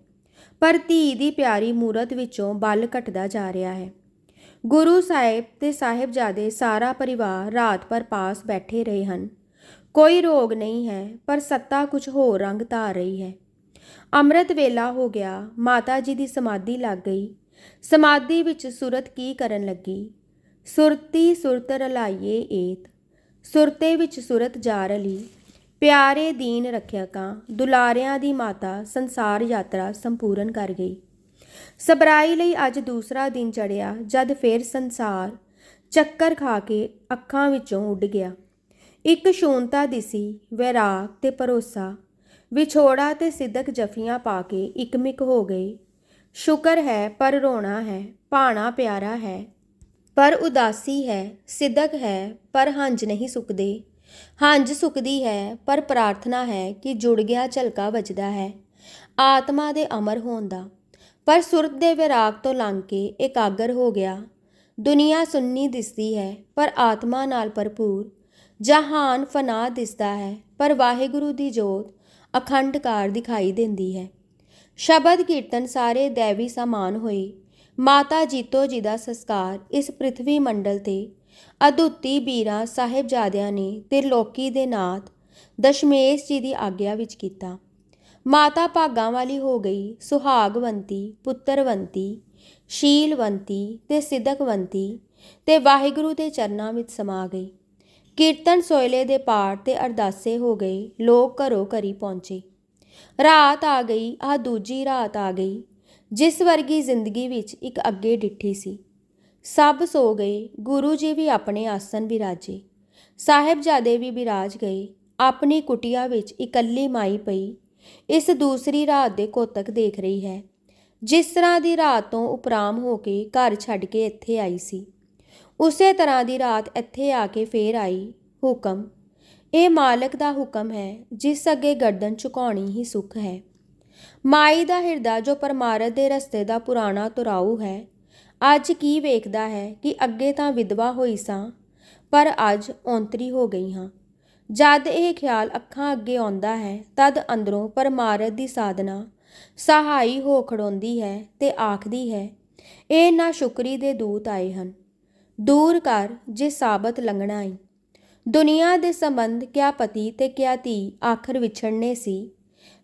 ਪਰ ਧੀ ਦੀ ਪਿਆਰੀ ਮੂਰਤ ਵਿੱਚੋਂ ਬਲ ਘਟਦਾ ਜਾ ਰਿਹਾ ਹੈ। ਗੁਰੂ ਸਾਹਿਬ ਤੇ ਸਾਹਿਬਜ਼ਾਦੇ ਸਾਰਾ ਪਰਿਵਾਰ ਰਾਤ ਭਰ ਪਾਸ ਬੈਠੇ ਰਹੇ ਹਨ। ਕੋਈ ਰੋਗ ਨਹੀਂ ਹੈ, ਪਰ ਸੱਤਾ ਕੁਝ ਹੋਰ ਰੰਗ ਧਾਰ ਰਹੀ ਹੈ। ਅੰਮ੍ਰਿਤ ਵੇਲਾ ਹੋ ਗਿਆ, ਮਾਤਾ ਜੀ ਦੀ ਸਮਾਧੀ ਲੱਗ ਗਈ। ਸਮਾਧੀ ਵਿੱਚ ਸੁਰਤ ਕੀ ਕਰਨ ਲੱਗੀ? ਸੁਰਤੀ ਸੁਰਤ ਰਲਾਈਏ ਏਤ। ਸੁਰਤੇ ਵਿੱਚ ਸੁਰਤ ਜਾ ਰਲੀ। ਪਿਆਰੇ ਦੀਨ ਰੱਖਿਆਕਾਂ, ਦੁਲਾਰਿਆਂ ਦੀ ਮਾਤਾ ਸੰਸਾਰ ਯਾਤਰਾ ਸੰਪੂਰਨ ਕਰ ਗਈ। ਸਬਰਾਈ ਲਈ ਅੱਜ ਦੂਸਰਾ ਦਿਨ ਚੜਿਆ ਜਦ ਫੇਰ ਸੰਸਾਰ ਚੱਕਰ ਖਾ ਕੇ ਅੱਖਾਂ ਵਿੱਚੋਂ ਉੱਡ ਗਿਆ। ਇੱਕ ਸ਼ੂਨਤਾ ਦਿਸੀ, ਵੈਰਾਗ ਤੇ ਭਰੋਸਾ। ਵਿਛੋੜਾ ਤੇ ਸਿੱਧਕ ਜਫੀਆਂ ਪਾ ਕੇ ਇਕਮਿਕ ਹੋ ਗਏ ਸ਼ੁਕਰ ਹੈ ਪਰ ਰੋਣਾ ਹੈ, ਭਾਣਾ ਪਿਆਰਾ ਹੈ। ਪਰ ਉਦਾਸੀ ਹੈ ਸਿੱਧਕ ਹੈ, ਪਰ ਹੰਝ ਨਹੀਂ ਸੁੱਕਦੇ। ਹੰਝ ਸੁੱਕਦੀ ਹੈ, ਪਰ ਪ੍ਰਾਰਥਨਾ ਹੈ ਕਿ ਜੁੜ ਗਿਆ ਝਲਕਾ ਵੱਜਦਾ ਹੈ। ਆਤਮਾ ਦੇ ਅਮਰ ਹੋਣ ਦਾ। ਪਰ ਸੁਰਤ ਦੇ ਵਿਰਾਗ ਤੋਂ ਲੰਘ ਕੇ ਇਕਾਗਰ ਹੋ ਗਿਆ। ਦੁਨੀਆ ਸੁੰਨੀ ਦਿਸਦੀ ਹੈ, ਪਰ ਆਤਮਾ ਨਾਲ ਭਰਪੂਰ। ਜਹਾਨ ਫਨਾ ਦਿਸਦਾ ਹੈ, ਪਰ ਵਾਹਿਗੁਰੂ ਦੀ ਜੋਤ ਅਖੰਡਕਾਰ ਦਿਖਾਈ ਦਿੰਦੀ ਹੈ। ਸ਼ਬਦ ਕੀਰਤਨ ਸਾਰੇ ਦੇਵੀ ਸਮਾਨ ਹੋਏ। ਮਾਤਾ ਜੀਤੋ ਜੀ ਦਾ ਸੰਸਕਾਰ ਇਸ ਪ੍ਰithvi ਮੰਡਲ ਤੇ। ਅਦੁੱਤੀ ਬੀਰਾ ਸਾਹਿਬਜ਼ਾਦਿਆਂ ਨੇ ਤੇ ਲੋਕੀ ਦੇ ਨਾਥ ਦਸ਼ਮੇਸ਼ ਜੀ ਦੀ ਆਗਿਆ ਵਿੱਚ ਕੀਤਾ। ਮਾਤਾ ਭਾਗਾਂ ਵਾਲੀ ਹੋ ਗਈ ਸੁਹਾਗਵੰਤੀ, ਪੁੱਤਰਵੰਤੀ, ਸ਼ੀਲਵੰਤੀ ਤੇ ਸਿੱਧਕਵੰਤੀ ਤੇ ਵਾਹਿਗੁਰੂ ਦੇ ਚਰਨਾਂ ਵਿੱਚ ਸਮਾ ਗਈ। ਕੀਰਤਨ ਸੋਇਲੇ ਦੇ ਪਾਠ ਤੇ ਅਰਦਾਸੇ ਹੋ ਗਏ ਲੋਕ ਘਰੋਂ ਘਰੀ ਪਹੁੰਚੇ। ਰਾਤ ਆ ਗਈ ਆ ਦੂਜੀ ਰਾਤ ਆ ਗਈ, ਜਿਸ ਵਰਗੀ ਜ਼ਿੰਦਗੀ ਵਿੱਚ ਇੱਕ ਅੱਗੇ ਡਿੱਠੀ ਸੀ। ਸਭ ਸੋ ਗਏ, ਗੁਰੂ ਜੀ ਵੀ ਆਪਣੇ ਆਸਨ ਵਿਰਾਜੇ। ਸਾਹਿਬਜ਼ਾਦੇ ਵੀ ਵਿਰਾਜ ਗਏ, ਆਪਣੀ ਕੁਟਿਆ ਵਿੱਚ ਇਕੱਲੀ ਮਾਈ ਪਈ, ਇਸ ਦੂਸਰੀ ਰਾਤ ਦੇ ਕੋਤਕ ਦੇਖ ਰਹੀ ਹੈ। ਜਿਸ ਤਰ੍ਹਾਂ ਦੀ ਰਾਤ ਤੋਂ ਉਪਰਾਮ ਹੋ ਕੇ ਘਰ ਛੱਡ ਕੇ ਇੱਥੇ ਆਈ ਸੀ। ਉਸੇ ਤਰ੍ਹਾਂ ਦੀ ਰਾਤ ਇੱਥੇ ਆ ਕੇ ਫੇਰ ਆਈ। ਹੁਕਮ। ਇਹ ਮਾਲਕ ਦਾ ਹੁਕਮ ਹੈ, ਜਿਸ ਅੱਗੇ ਗਰਦਨ ਝੁਕਾਉਣੀ ਹੀ ਸੁੱਖ ਹੈ। ਮਾਈ ਦਾ ਹਿਰਦਾ ਜੋ ਪਰਮਾਰਥ ਦੇ ਰਸਤੇ ਦਾ ਪੁਰਾਣਾ ਤੁਰਾਊ ਹੈ, ਅੱਜ ਕੀ ਵੇਖਦਾ ਹੈ ਕਿ ਅੱਗੇ ਤਾਂ ਵਿਧਵਾ ਹੋਈ ਸਾਂ, ਪਰ ਅੱਜ ਔਂਤਰੀ ਹੋ ਗਈ ਹਾਂ। ਜਦ ਇਹ ਖਿਆਲ ਅੱਖਾਂ ਅੱਗੇ ਆਉਂਦਾ ਹੈ, ਤਦ ਅੰਦਰੋਂ ਪਰਮਾਰਥ ਦੀ ਸਾਧਨਾ ਸਹਾਈ ਹੋ ਖੜੋਂਦੀ ਹੈ ਤੇ ਆਖਦੀ ਹੈ, ਇਹ ਨਾ ਸ਼ੁਕਰੀ ਦੇ ਦੂਤ ਆਏ ਹਨ। ਦੂਰ ਕਰ ਜੇ ਸਾਬਤ ਲੰਘਣਾ ਈ। ਦੁਨੀਆ ਦੇ ਸੰਬੰਧ ਕਿਆ ਪਤੀ ਤੇ ਕਿਆ ਧੀ ਆਖਰ ਵਿਛੜਨੇ ਸੀ।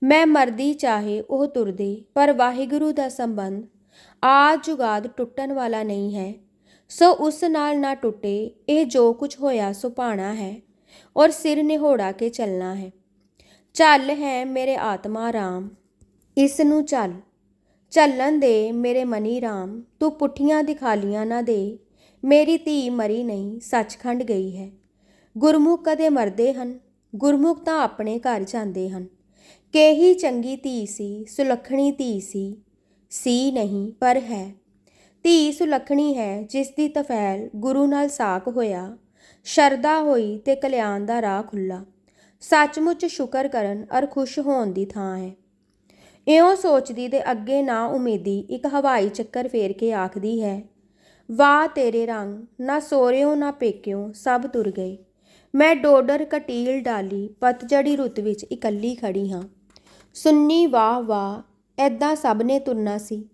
ਮੈਂ ਮਰਦੀ ਚਾਹੇ ਉਹ ਤੁਰਦੇ, ਪਰ ਵਾਹਿਗੁਰੂ ਦਾ ਸੰਬੰਧ ਆ ਜੁਗਾਦ ਟੁੱਟਣ ਵਾਲਾ ਨਹੀਂ ਹੈ। ਸੋ ਉਸ ਨਾਲ ਨਾ ਟੁੱਟੇ, ਇਹ ਜੋ ਕੁਝ ਹੋਇਆ ਸੋ ਭਾਣਾ ਹੈ, ਔਰ ਸਿਰ ਨਿਹੋੜਾ ਕੇ ਚੱਲਣਾ ਹੈ। ਚੱਲ ਹੈ ਮੇਰੇ ਆਤਮਾ ਰਾਮ, ਇਸ ਨੂੰ ਚੱਲ। ਚੱਲਣ ਦੇ ਮੇਰੇ ਮਨੀ ਰਾਮ, ਤੂੰ ਪੁੱਠੀਆਂ ਦਿਖਾਲੀਆਂ ਨਾ ਦੇ ਮੇਰੀ ਧੀ ਮਰੀ ਨਹੀਂ, ਸੱਚਖੰਡ ਗਈ ਹੈ। ਗੁਰਮੁਖ ਕਦੇ ਮਰਦੇ ਹਨ, ਗੁਰਮੁਖ ਤਾਂ ਆਪਣੇ ਘਰ ਜਾਂਦੇ ਹਨ। ਕੇਹੀ ਚੰਗੀ ਧੀ ਸੀ, ਸੁਲੱਖਣੀ ਧੀ ਸੀ ਸੀ ਨਹੀਂ, ਪਰ ਹੈ। ਧੀ ਸੁਲੱਖਣੀ ਹੈ ਜਿਸ ਦੀ ਤਫੈਲ ਗੁਰੂ ਨਾਲ ਸਾਕ ਹੋਇਆ ਸ਼ਰਦਾ ਹੋਈ ਤੇ ਕਲਿਆਣ ਦਾ ਰਾਹ ਖੁੱਲਾ ਸੱਚਮੁੱਚ ਸ਼ੁਕਰ ਕਰਨ ਅਰ ਖੁਸ਼ ਹੋਣ ਦੀ ਥਾਂ ਹੈ। ਇਉਂ ਸੋਚਦੀ ਦੇ ਅੱਗੇ ਨਾ ਉਮੀਦੀ, ਇੱਕ ਹਵਾਈ ਚੱਕਰ ਫੇਰ ਕੇ ਆਖਦੀ ਹੈ ਵਾਹ ਤੇਰੇ ਰੰਗ, ਨਾ ਸੋਰਿਓ, ਨਾ ਪੇਕਿਓ, ਸਭ ਤੁਰ ਗਏ। ਮੈਂ ਡੋਡਰ ਕਟੀਲ ਡਾਲੀ, ਪਤਝੜੀ ਰੁੱਤ ਵਿੱਚ ਇਕੱਲੀ ਖੜੀ ਹਾਂ। ਸੁੰਨੀ ਵਾਹ ਵਾਹ ਐਦਾਂ ਸਭ ਨੇ ਤੁਰਨਾ ਸੀ।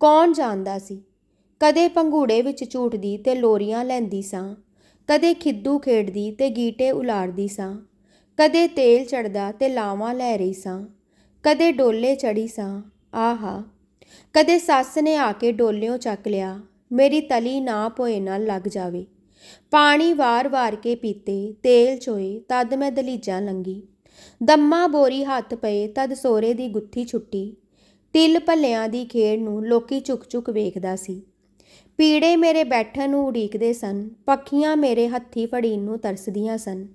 ਕੌਣ ਜਾਣਦਾ ਸੀ? ਕਦੇ ਪੰਘੂੜੇ ਵਿੱਚ ਝੂਟਦੀ ਤੇ ਲੋਰੀਆਂ ਲੈਂਦੀ ਸਾਂ। ਕਦੇ ਖਿੱਦੂ ਖੇਡਦੀ ਤੇ ਗੀਟੇ ਉਲਾੜਦੀ ਸਾਂ। ਕਦੇ ਤੇਲ ਚੜਦਾ ਤੇ ਲਾਵਾਂ ਲੈ ਰਹੀ ਸਾਂ। ਕਦੇ ਡੋਲੇ ਚੜੀ ਸਾਂ। ਆਹਾ! ਕਦੇ ਸੱਸ ਨੇ ਆ ਕੇ ਡੋਲਿਓਂ ਚੱਕ ਲਿਆ। ਮੇਰੀ ਤਲੀ ਨਾ ਪੋਏ ਨਾਲ ਲੱਗ ਜਾਵੇ। ਪਾਣੀ ਵਾਰ-ਵਾਰ ਕੇ ਪੀਤੇ, ਤੇਲ ਚੋਏ, ਤਦ ਮੈਂ ਦਲੀਜਾਂ ਲੰਗੀ। ਦੰਮਾ ਬੋਰੀ ਹੱਥ ਪਏ, ਤਦ ਸੋਰੇ ਦੀ ਗੁੱਥੀ ਛੁੱਟੀ। ਤਿਲ ਭੱਲਿਆਂ ਦੀ ਖੇਡ ਨੂੰ ਲੋਕੀ ਝੁਕ-ਝੁਕ ਵੇਖਦਾ ਸੀ। ਪੀੜੇ ਮੇਰੇ ਬੈਠਣ ਨੂੰ ਉਡੀਕਦੇ ਸਨ, ਪੱਖੀਆਂ ਮੇਰੇ ਹੱਥੀ ਫੜੀਨ ਨੂੰ ਤਰਸਦੀਆਂ ਸਨ।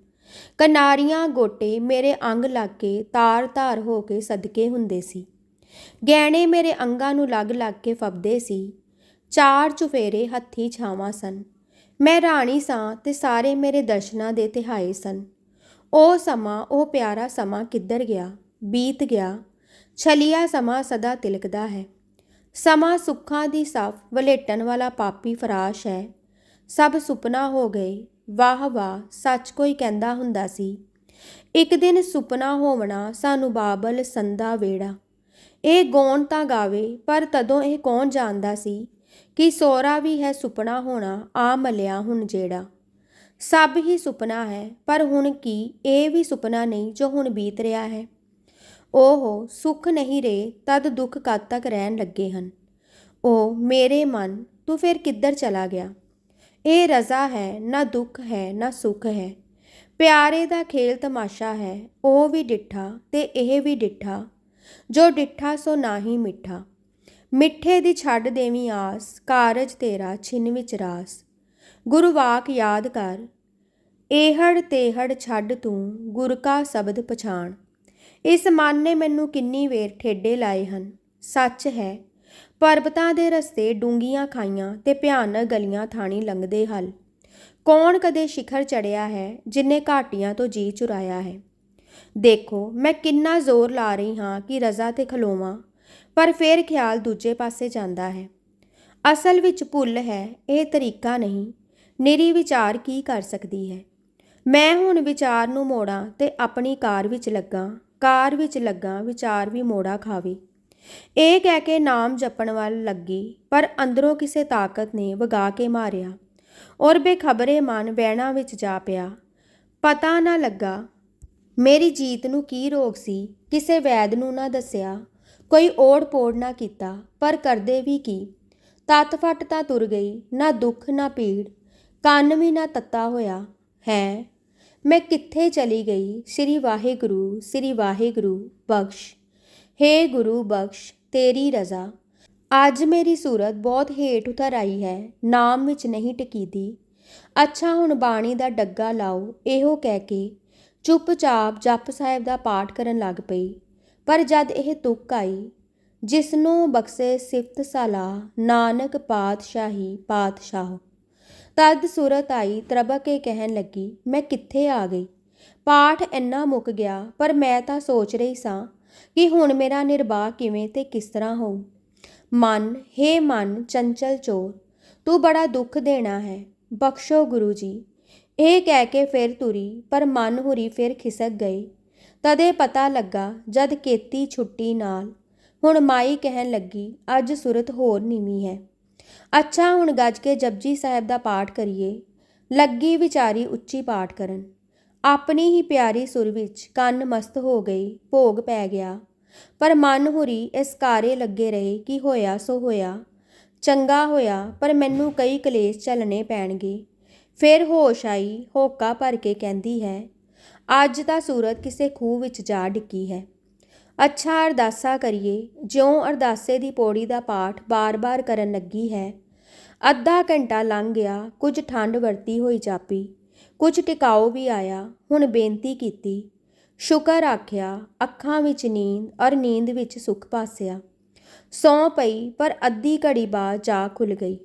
ਕਨਾਰੀਆਂ ਗੋਟੇ ਮੇਰੇ ਅੰਗ ਲੱਗ ਕੇ ਤਾਰ-ਤਾਰ ਹੋ ਕੇ ਸਦਕੇ ਹੁੰਦੇ ਸੀ। ਗਹਿਣੇ ਮੇਰੇ ਅੰਗਾਂ ਨੂੰ ਲੱਗ ਲੱਗ ਕੇ ਫਬਦੇ ਸੀ। ਚਾਰ ਚੁਫੇਰੇ ਹੱਥੀ ਛਾਵਾਂ ਸਨ। ਮੈਂ ਰਾਣੀ ਸਾਂ ਤੇ ਸਾਰੇ ਮੇਰੇ ਦਰਸ਼ਨਾਂ ਦੇ ਤਿਹਾਏ ਸਨ। ਉਹ ਸਮਾਂ, ਉਹ ਪਿਆਰਾ ਸਮਾਂ ਕਿੱਧਰ ਗਿਆ? ਬੀਤ ਗਿਆ। ਛਲੀਆ ਸਮਾਂ ਸਦਾ ਤਿਲਕਦਾ ਹੈ। ਸਮਾਂ ਸੁੱਖਾਂ ਦੀ ਸਫ, ਵਲੇਟਣ ਵਾਲਾ ਪਾਪੀ ਫਰਾਸ਼ ਹੈ। ਸਭ ਸੁਪਨਾ ਹੋ ਗਏ। ਵਾਹ ਵਾਹ, ਸੱਚ ਕੋਈ ਕਹਿੰਦਾ ਹੁੰਦਾ ਸੀ। ਇੱਕ ਦਿਨ ਸੁਪਨਾ ਹੋਵਣਾ, ਸਾਨੂੰ ਬਾਬਲ ਸੰਦਾ ਵੇੜਾ। ਇਹ ਗੌਣ ਤਾਂ ਗਾਵੇ, ਪਰ ਤਦੋਂ ਇਹ ਕੌਣ ਜਾਣਦਾ ਸੀ? ਕਿ ਸੋਰਾ ਵੀ ਹੈ ਸੁਪਨਾ ਹੋਣਾ, ਆ ਮਲਿਆ ਹੁਣ ਜਿਹੜਾ। ਸਭ ਹੀ ਸੁਪਨਾ ਹੈ, ਪਰ ਹੁਣ ਕੀ, ਇਹ ਵੀ ਸੁਪਨਾ ਨਹੀਂ ਜੋ ਹੁਣ ਬੀਤ ਰਿਹਾ ਹੈ। ਉਹ ਸੁੱਖ ਨਹੀਂ ਰਹੇ ਤਦ ਦੁੱਖ ਕਦ ਤੱਕ ਰਹਿਣ ਲੱਗੇ ਹਨ। ਉਹ ਮੇਰੇ ਮਨ, ਤੂੰ ਫਿਰ ਕਿੱਧਰ ਚਲਾ ਗਿਆ? ਇਹ ਰਜ਼ਾ ਹੈ, ਨਾ ਦੁੱਖ ਹੈ, ਨਾ ਸੁੱਖ ਹੈ। ਪਿਆਰੇ ਦਾ ਖੇਲ ਤਮਾਸ਼ਾ ਹੈ, ਉਹ ਵੀ ਡਿੱਠਾ ਤੇ ਇਹ ਵੀ ਡਿੱਠਾ। ਜੋ ਡਿੱਠਾ, ਸੋ ਨਾਹੀ ਮਿੱਠਾ। ਮਿੱਠੇ ਦੀ ਛੱਡ ਦੇਵੀਂ ਆਸ, ਕਾਰਜ ਤੇਰਾ ਛਿਨ ਵਿੱਚ ਰਾਸ। ਗੁਰੂ ਵਾਕ ਯਾਦ ਕਰ, ਏਹੜ ਤੇਹੜ ਛੱਡ ਤੂੰ ਗੁਰ ਕਾ ਸ਼ਬਦ ਪਛਾਣ। ਇਸ ਮਨ ਨੇ ਮੈਨੂੰ ਕਿੰਨੀ ਵੇਰ ਠੇਡੇ ਲਾਏ ਹਨ। ਸੱਚ ਹੈ, ਪਰਬਤਾਂ ਦੇ ਰਸਤੇ ਡੂੰਗੀਆਂ ਖਾਈਆਂ ਤੇ ਭਿਆਨਕ ਗਲੀਆਂ ਥਾਣੀ ਲੰਘਦੇ ਹਲ। ਕੌਣ ਕਦੇ ਸ਼ਿਖਰ ਚੜਿਆ ਹੈ, ਜਿਨੇ ਘਾਟੀਆਂ ਤੋਂ ਜੀ ਚੁਰਾਇਆ ਹੈ। ਦੇਖੋ, ਮੈਂ ਕਿੰਨਾ ਜ਼ੋਰ ਲਾ ਰਹੀ ਹਾਂ ਕਿ ਰਜ਼ਾ ਤੇ ਖਲੋਵਾਂ ਪਰ ਫਿਰ ਖਿਆਲ ਦੂਜੇ ਪਾਸੇ ਜਾਂਦਾ ਹੈ। ਅਸਲ ਵਿੱਚ ਭੁੱਲ ਹੈ, ਇਹ ਤਰੀਕਾ ਨਹੀਂ, ਨਿਰੀ ਵਿਚਾਰ ਕੀ ਕਰ ਸਕਦੀ ਹੈ? ਮੈਂ ਹੁਣ ਵਿਚਾਰ ਨੂੰ ਮੋੜਾਂ ਤੇ ਆਪਣੀ ਕਾਰ ਵਿੱਚ ਲੱਗਾ, ਕਾਰ ਵਿੱਚ ਲੱਗਾ, ਵਿਚਾਰ ਵੀ ਮੋੜਾ ਖਾਵੇ। ਇਹ ਕਹਿ ਕੇ ਨਾਮ ਜਪਣ ਵੱਲ ਲੱਗੀ, ਪਰ ਅੰਦਰੋਂ ਕਿਸੇ ਤਾਕਤ ਨੇ ਵਗਾ ਕੇ ਮਾਰਿਆ। ਔਰ ਬੇਖਬਰੇ ਮਨ ਵਹਿਣਾ ਵਿੱਚ ਜਾ ਪਿਆ। ਪਤਾ ਨਾ ਲੱਗਾ, ਮੇਰੀ ਜੀਤ ਨੂੰ ਕੀ ਰੋਗ ਸੀ, ਕਿਸੇ ਵੈਦ ਨੂੰ ਨਾ ਦੱਸਿਆ। ਕੋਈ ਓੜ ਪੋੜ ਨਾ ਕੀਤਾ, ਪਰ ਕਰਦੇ ਵੀ ਕੀ? ਤਤ ਫਟ ਤਾਂ ਤੁਰ ਗਈ, ਨਾ ਦੁੱਖ, ਨਾ ਪੀੜ, ਕੰਨ ਵੀ ਨਾ ਤੱਤਾ ਹੋਇਆ, ਹੈ? ਮੈਂ ਕਿੱਥੇ ਚਲੀ ਗਈ? ਸ੍ਰੀ ਵਾਹਿਗੁਰੂ ਸ੍ਰੀ ਵਾਹਿਗੁਰੂ ਬਖਸ਼, ਹੇ ਗੁਰੂ ਬਖਸ਼, ਤੇਰੀ ਰਜ਼ਾ। ਅੱਜ ਮੇਰੀ ਸੂਰਤ ਬਹੁਤ ਹੇਠ ਉਤਰ ਆਈ ਹੈ, ਨਾਮ ਵਿੱਚ ਨਹੀਂ ਟਕੀਦੀ। ਅੱਛਾ, ਹੁਣ ਬਾਣੀ ਦਾ ਡੱਗਾ ਲਾਓ, ਇਹੋ ਕਹਿ ਕੇ ਚੁੱਪਚਾਪ ਜਪ ਸਾਹਿਬ ਦਾ ਪਾਠ ਕਰਨ ਲੱਗ ਪਈ। ਪਰ ਜਦ ਇਹ ਤੁਕ ਆਈ ਜਿਸ ਨੂੰ ਬਖਸ਼ੇ ਸਿਫਤ ਸਲਾ, ਨਾਨਕ ਪਾਤਸ਼ਾਹੀ ਪਾਤਸ਼ਾਹ, ਤਦ ਸੂਰਤ ਆਈ, ਤਰਬਕ ਕੇ ਕਹਿਣ ਲੱਗੀ, ਮੈਂ ਕਿੱਥੇ ਆ ਗਈ? ਪਾਠ ਇੰਨਾ ਮੁੱਕ ਗਿਆ, ਪਰ ਮੈਂ ਤਾਂ ਸੋਚ ਰਹੀ ਸਾਂ ਕਿ ਹੁਣ ਮੇਰਾ ਨਿਰਵਾਹ ਕਿਵੇਂ ਤੇ ਕਿਸ ਤਰ੍ਹਾਂ ਹੋਊ? ਮਨ, ਹੇ ਮਨ, ਚੰਚਲ ਚੋਰ, ਤੂੰ ਬੜਾ ਦੁੱਖ ਦੇਣਾ ਹੈ, ਬਖਸ਼ੋ ਗੁਰੂ ਜੀ। ਇਹ ਕਹਿ ਕੇ ਫਿਰ ਤੁਰੀ, ਪਰ ਮਨ ਹੁਰੀ ਫਿਰ ਖਿਸਕ ਗਈ। ਤਦੇ ਪਤਾ ਲੱਗਾ ਜਦ ਕੇਤੀ ਛੁੱਟੀ ਨਾਲ। ਹੁਣ ਮਾਈ ਕਹਿਣ ਲੱਗੀ, ਅੱਜ ਸੁਰਤ ਹੋਰ ਨੀਵੀਂ ਹੈ। ਅੱਛਾ, ਹੁਣ ਗੱਜ ਕੇ ਜਪਜੀ ਸਾਹਿਬ ਦਾ ਪਾਠ ਕਰੀਏ। ਲੱਗੀ ਵਿਚਾਰੀ ਉੱਚੀ ਪਾਠ ਕਰਨ। ਆਪਣੀ ਹੀ ਪਿਆਰੀ ਸੁਰ ਵਿੱਚ ਕੰਨ ਮਸਤ ਹੋ ਗਈ, ਭੋਗ ਪੈ ਗਿਆ। ਪਰ ਮਨ ਹੁਰੀ ਇਸ ਕਾਰੇ ਲੱਗੇ ਰਹੇ ਕਿ ਹੋਇਆ ਸੋ ਹੋਇਆ। ਚੰਗਾ ਹੋਇਆ, ਪਰ ਮੈਨੂੰ ਕਈ ਕਲੇਸ਼ ਝੱਲਣੇ ਪੈਣਗੇ। ਫਿਰ ਹੋਸ਼ ਆਈ, ਹੋਕਾ ਭਰ ਕੇ ਕਹਿੰਦੀ ਹੈ ਅੱਜ ਤਾਂ ਸੂਰਤ ਕਿਸੇ ਖੂਹ ਵਿੱਚ ਜਾ ਡਿੱਗੀ ਹੈ। ਅੱਛਾ ਅਰਦਾਸਾ ਕਰੀਏ, ਜਿਉਂ ਅਰਦਾਸੇ ਦੀ ਪੌੜੀ ਦਾ ਪਾਠ ਬਾਰ-ਬਾਰ ਕਰਨ ਲੱਗੀ ਹੈ। ਅੱਧਾ ਘੰਟਾ ਲੰਘ ਗਿਆ, ਕੁਝ ਠੰਡ ਵਰਤੀ ਹੋਈ ਜਾਪੀ, ਕੁਝ ਟਿਕਾਓ ਵੀ ਆਇਆ, ਹੁਣ ਬੇਨਤੀ ਕੀਤੀ। ਸ਼ੁਕਰ ਆਖਿਆ, ਅੱਖਾਂ ਵਿੱਚ ਨੀਂਦ ਔਰ ਨੀਂਦ ਵਿੱਚ ਸੁੱਖ ਪਾਸਿਆ। ਸੌਂ ਪਈ, ਪਰ ਅੱਧੀ ਘੜੀ ਬਾਅਦ ਜਾ ਖੁੱਲ ਗਈ।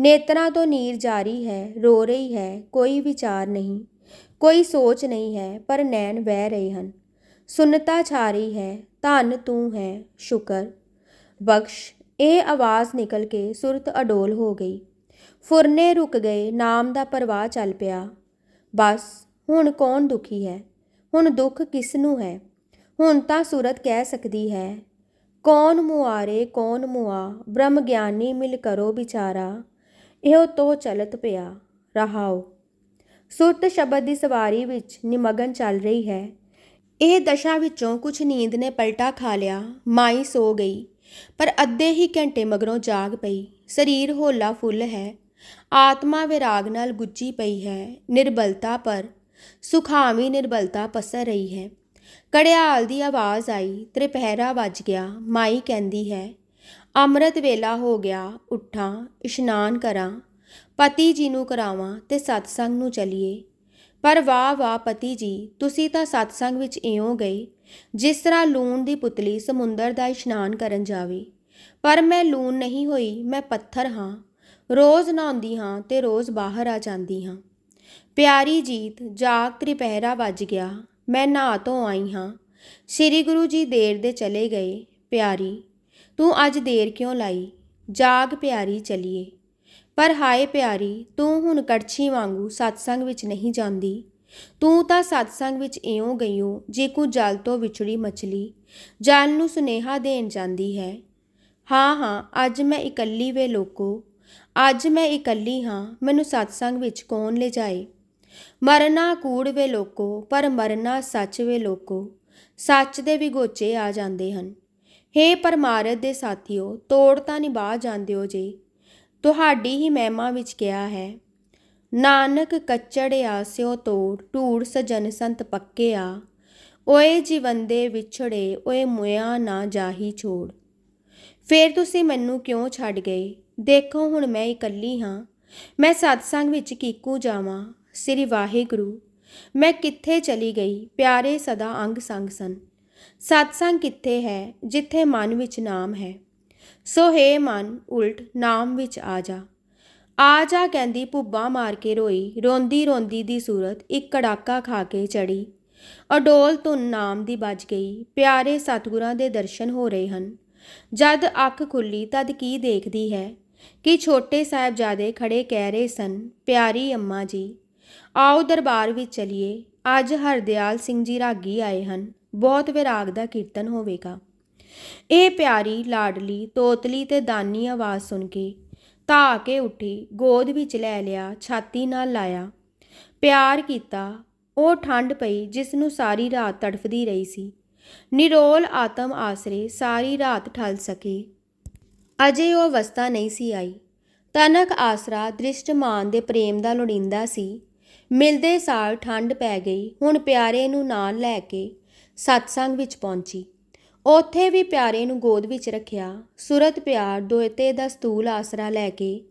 ਨੇਤਰਾਂ ਤੋਂ ਨੀਰ ਜਾਰੀ ਹੈ, ਰੋ ਰਹੀ ਹੈ, ਕੋਈ ਵਿਚਾਰ ਨਹੀਂ। ਕੋਈ ਸੋਚ ਨਹੀਂ ਹੈ, ਪਰ ਨੈਣ ਵਹਿ ਰਹੇ ਹਨ। ਸੁਨਤਾ ਛਾ ਰਹੀ ਹੈ, ਧੰਨ ਤੂੰ ਹੈ, ਸ਼ੁਕਰ। ਬਖਸ਼, ਇਹ ਆਵਾਜ਼ ਨਿਕਲ ਕੇ ਸੁਰਤ ਅਡੋਲ ਹੋ ਗਈ। ਫੁਰਨੇ ਰੁਕ ਗਏ, ਨਾਮ ਦਾ ਪ੍ਰਵਾਹ ਚੱਲ ਪਿਆ। ਬਸ, ਹੁਣ ਕੌਣ ਦੁਖੀ ਹੈ? ਹੁਣ ਦੁੱਖ ਕਿਸ ਨੂੰ ਹੈ? ਹੁਣ ਤਾਂ ਸੂਰਤ ਕਹਿ ਸਕਦੀ ਹੈ, ਕੌਣ ਮੁਆਰੇ, ਕੌਣ ਮੁਆ? ਬ੍ਰਹਮ ਗਿਆਨੀ ਮਿਲ ਕਰੋ ਵਿਚਾਰਾ। ਇਹੋ ਤੋ ਚਲਤ ਪਿਆ, ਰਹਾਓ। ਸੁਰਤ ਸ਼ਬਦ ਦੀ ਸਵਾਰੀ ਵਿੱਚ ਨਿਮਗਨ ਚੱਲ ਰਹੀ ਹੈ। ਇਹ ਦਸ਼ਾ ਵਿੱਚੋਂ ਕੁਝ ਨੀਂਦ ਨੇ ਪਲਟਾ ਖਾ ਲਿਆ। ਮਾਈ ਸੋ ਗਈ। ਪਰ ਅੱਧੇ ਹੀ ਘੰਟੇ ਮਗਰੋਂ ਜਾਗ ਪਈ। ਸਰੀਰ ਹੋਲਾ ਫੁੱਲ ਹੈ। ਆਤਮਾ ਵਿਰਾਗ ਨਾਲ ਗੁੱਜੀ ਪਈ ਹੈ। ਨਿਰਬਲਤਾ ਪਰ ਸੁਖਾਵੀ ਨਿਰਬਲਤਾ ਪਸਰ ਰਹੀ ਹੈ। ਕੜਿਆਲ ਦੀ ਆਵਾਜ਼ ਆਈ। ਤ੍ਰਿਪਹਿਰਾ ਵੱਜ ਗਿਆ। ਮਾਈ ਕਹਿੰਦੀ ਹੈ, ਅੰਮ੍ਰਿਤ ਵੇਲਾ ਹੋ ਗਿਆ। ਉੱਠਾਂ, ਇਸ਼ਨਾਨ ਕਰਾਂ। ਪਤੀ ਜੀ ਨੂੰ ਕਰਾਵਾਂ ਤੇ ਸਤਸੰਗ ਨੂੰ ਚਲੀਏ। ਪਰ ਵਾਹ ਵਾਹ ਪਤੀ ਜੀ, ਤੁਸੀਂ ਤਾਂ ਸਤਸੰਗ ਵਿੱਚ ਇਉਂ ਗਏ, ਜਿਸ ਤਰ੍ਹਾਂ ਲੂਣ ਦੀ ਪੁਤਲੀ ਸਮੁੰਦਰ ਦਾ ਇਸ਼ਨਾਨ ਕਰਨ ਜਾਵੇ। ਪਰ ਮੈਂ ਲੂਣ ਨਹੀਂ ਹੋਈ, ਮੈਂ ਪੱਥਰ ਹਾਂ। ਰੋਜ਼ ਨਹਾਉਂਦੀ ਹਾਂ ਤੇ ਰੋਜ਼ ਬਾਹਰ ਆ ਜਾਂਦੀ ਹਾਂ। ਪਿਆਰੀ ਜੀਤ ਜਾਗ ਤ੍ਰਿਪਹਿਰਾ ਵੱਜ ਗਿਆ, ਮੈਂ ਨਹਾ ਤੋਂ ਆਈ ਹਾਂ। ਸ੍ਰੀ ਗੁਰੂ ਜੀ ਦੇਰ ਦੇ ਚਲੇ ਗਏ, ਪਿਆਰੀ, ਤੂੰ ਅੱਜ ਦੇਰ ਕਿਉਂ ਲਾਈ? ਜਾਗ ਪਿਆਰੀ, ਚਲੀਏ। ਪਰ ਹਾਏ ਪਿਆਰੀ, ਤੂੰ ਹੁਣ ਕੜਛੀ ਵਾਂਗੂ ਸਤਸੰਗ ਵਿੱਚ ਨਹੀਂ ਜਾਂਦੀ। ਤੂੰ ਤਾਂ ਸਤਸੰਗ ਵਿੱਚ ਇਉਂ ਗਈਓ, ਜੇ ਕੋ ਜਲ ਤੋਂ ਵਿਛੜੀ ਮਛਲੀ ਜਲ ਨੂੰ ਸੁਨੇਹਾ ਦੇਣ ਜਾਂਦੀ ਹੈ। ਹਾਂ ਹਾਂ, ਅੱਜ ਮੈਂ ਇਕੱਲੀ ਵੇ ਲੋਕੋ, ਅੱਜ ਮੈਂ ਇਕੱਲੀ ਹਾਂ, ਮੈਨੂੰ ਸਤਸੰਗ ਵਿੱਚ ਕੌਣ ਲੈ ਜਾਏ ਮਰਨਾ ਕੂੜ ਵੇ ਲੋਕੋ, ਪਰ ਮਰਨਾ ਸੱਚ ਵੇ ਲੋਕੋ, ਸੱਚ ਦੇ ਵੀ ਗੋਚੇ ਆ ਜਾਂਦੇ ਹਨ। ਹੇ ਪਰਮਾਰਥ ਦੇ ਸਾਥੀਓ, ਤੋੜ ਤਾਂ ਨਿਭਾ ਜਾਂਦੇ ਹੋ ਜੇ ਤੁਹਾਡੀ ਹੀ ਮਹਿਮਾ ਵਿੱਚ ਕਿਹਾ ਹੈ। ਨਾਨਕ ਕੱਚੜਿਆ ਸਿਓ ਤੋੜ, ਢੂੜ ਸਜਨ ਸੰਤ ਪੱਕੇ ਆ ਓਏ ਜੀਵੰਦੇ ਵਿਛੜੇ, ਓਏ ਮੁਇਆ ਨਾ ਜਾਹੀ ਛੋੜ। ਫੇਰ ਤੁਸੀਂ ਮੈਨੂੰ ਕਿਉਂ ਛੱਡ ਗਏ? ਦੇਖੋ ਹੁਣ ਮੈਂ ਇਕੱਲੀ ਹਾਂ। ਮੈਂ ਸਤਸੰਗ ਵਿੱਚ ਕੀਕੂ ਜਾਵਾਂ। ਸ੍ਰੀ ਵਾਹਿਗੁਰੂ, ਮੈਂ ਕਿੱਥੇ ਚਲੀ ਗਈ? ਪਿਆਰੇ ਸਦਾ ਅੰਗ ਸੰਗ ਸਨ। ਸਤਸੰਗ ਕਿੱਥੇ ਹੈ? ਜਿੱਥੇ ਮਨ ਵਿੱਚ ਨਾਮ ਹੈ। ਸੋ ਹੈ ਮਨ, ਉਲਟ ਨਾਮ ਵਿੱਚ ਆ ਜਾ। ਆ ਜਾ ਕਹਿੰਦੀ ਭੁੱਬਾ ਮਾਰ ਕੇ ਰੋਈ, ਰੋਂਦੀ ਰੋਂਦੀ ਦੀ ਸੂਰਤ ਇੱਕ ਕੜਾਕਾ ਖਾ ਕੇ ਚੜੀ। ਅਡੋਲ ਧੁਨ ਨਾਮ ਦੀ ਵੱਜ ਗਈ, ਪਿਆਰੇ ਸਤਿਗੁਰਾਂ ਦੇ ਦਰਸ਼ਨ ਹੋ ਰਹੇ ਹਨ। ਜਦ ਅੱਖ ਖੁੱਲੀ, ਤਦ ਕੀ ਦੇਖਦੀ ਹੈ? ਕਿ ਛੋਟੇ ਸਾਹਿਬਜ਼ਾਦੇ ਖੜੇ ਕਹਿ ਰਹੇ ਸਨ, ਪਿਆਰੀ ਅੰਮਾ ਜੀ, ਆਓ ਦਰਬਾਰ ਵਿੱਚ ਚਲੀਏ। ਅੱਜ ਹਰਦਿਆਲ ਸਿੰਘ ਜੀ ਰਾਗੀ ਆਏ ਹਨ। ਬਹੁਤ ਵਿਰਾਗ ਦਾ ਕੀਰਤਨ ਹੋਵੇਗਾ। ਇਹ ਪਿਆਰੀ, ਲਾਡਲੀ, ਤੋਤਲੀ ਤੇ ਦਾਨੀ ਆਵਾਜ਼ ਸੁਣ ਕੇ ਧਾ ਕੇ ਉੱਠੀ, ਗੋਦ ਵਿੱਚ ਲੈ ਲਿਆ, ਛਾਤੀ ਨਾਲ ਲਾਇਆ। ਪਿਆਰ ਕੀਤਾ, ਉਹ ਠੰਡ ਪਈ ਜਿਸ ਨੂੰ ਸਾਰੀ ਰਾਤ ਤੜਫਦੀ ਰਹੀ ਸੀ। ਨਿਰੋਲ ਆਤਮ ਆਸਰੇ ਸਾਰੀ ਰਾਤ ਠਲ ਸਕੀ। ਅਜੇ ਉਹ ਅਵਸਥਾ ਨਹੀਂ ਸੀ ਆਈ। ਤਨਕ ਆਸਰਾ ਦ੍ਰਿਸ਼ਟਮਾਨ ਦੇ ਪ੍ਰੇਮ ਦਾ ਲੋੜੀਂਦਾ ਸੀ। ਮਿਲਦੇ ਸਾਲ ਠੰਡ ਪੈ ਗਈ, ਹੁਣ ਪਿਆਰੇ ਨੂੰ ਨਾਲ ਲੈ ਕੇ ਸਤਸੰਗ ਵਿੱਚ ਪਹੁੰਚੀ। ਉੱਥੇ ਵੀ ਪਿਆਰੇ ਨੂੰ ਗੋਦ ਵਿੱਚ ਰੱਖਿਆ, ਸੁਰਤ ਪਿਆਰ ਦੋਇਤੇ ਦਾ ਸਤੂਲ ਆਸਰਾ ਲੈ ਕੇ,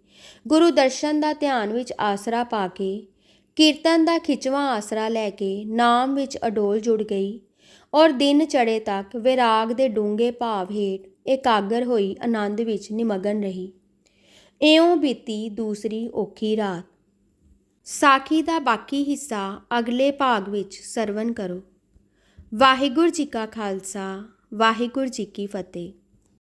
ਗੁਰੂ ਦਰਸ਼ਨ ਦਾ ਧਿਆਨ ਵਿੱਚ ਆਸਰਾ ਪਾ ਕੇ, ਕੀਰਤਨ ਦਾ ਖਿਚਵਾ ਆਸਰਾ ਲੈ ਕੇ ਨਾਮ ਵਿੱਚ ਅਡੋਲ ਜੁੜ ਗਈ ਔਰ ਦਿਨ ਚੜੇ ਤੱਕ ਵਿਰਾਗ ਦੇ ਡੂੰਘੇ ਭਾਵ ਹੇਠ ਇਕਾਗਰ ਹੋਈ ਆਨੰਦ ਵਿੱਚ ਨਿਮਗਨ ਰਹੀ। ਇਉਂ ਬੀਤੀ ਦੂਸਰੀ ਔਖੀ ਰਾਤ। ਸਾਖੀ ਦਾ ਬਾਕੀ ਹਿੱਸਾ ਅਗਲੇ ਭਾਗ ਵਿੱਚ ਸਰਵਨ ਕਰੋ। ਵਾਹਿਗੁਰੂ ਜੀ ਕਾ ਖਾਲਸਾ। ਵਾਹਿਗੁਰੂ ਜੀ ਕੀ ਫਤਿਹ।